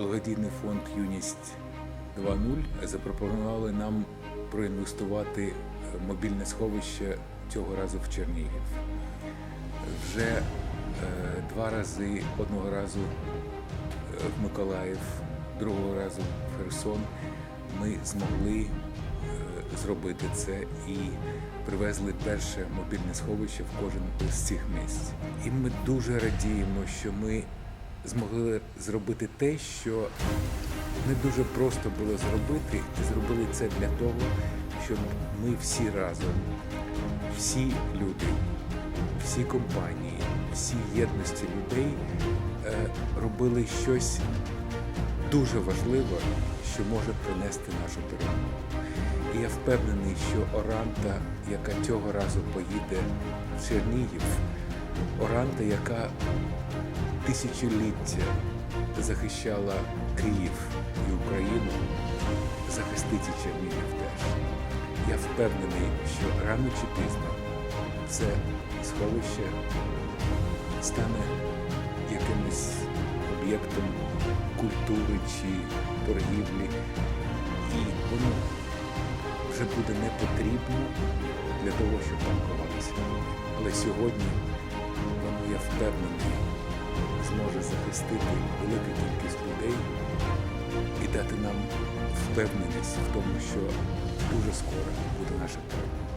благодійний фонд Юність 2.0 запропонували нам проінвестувати мобільне сховище цього разу в Чернігів. Вже е, два рази, одного разу е, в Миколаїв, другого разу в Херсон ми змогли е, зробити це і привезли перше мобільне сховище в кожен з цих місць. І ми дуже радіємо, що ми змогли зробити те, що не дуже просто було зробити, і зробили це для того, щоб ми всі разом, всі люди, всі компанії, всі єдності людей е, робили щось дуже важливе, що може принести нашу перемогу. І я впевнений, що Оранта, яка цього разу поїде в Чернігів, Оранта, яка тисячоліття захищала Київ і Україну, захистить і Чернігів теж. Я впевнений, що рано чи пізно це сховище стане якимось об'єктом культури чи торгівлі, і воно вже буде не потрібно для того, щоб там ховатися. Але сьогодні воно, я впевнений, зможе захистити велику кількість людей і дати нам впевненість в тому, що дуже скоро буде наша перемога.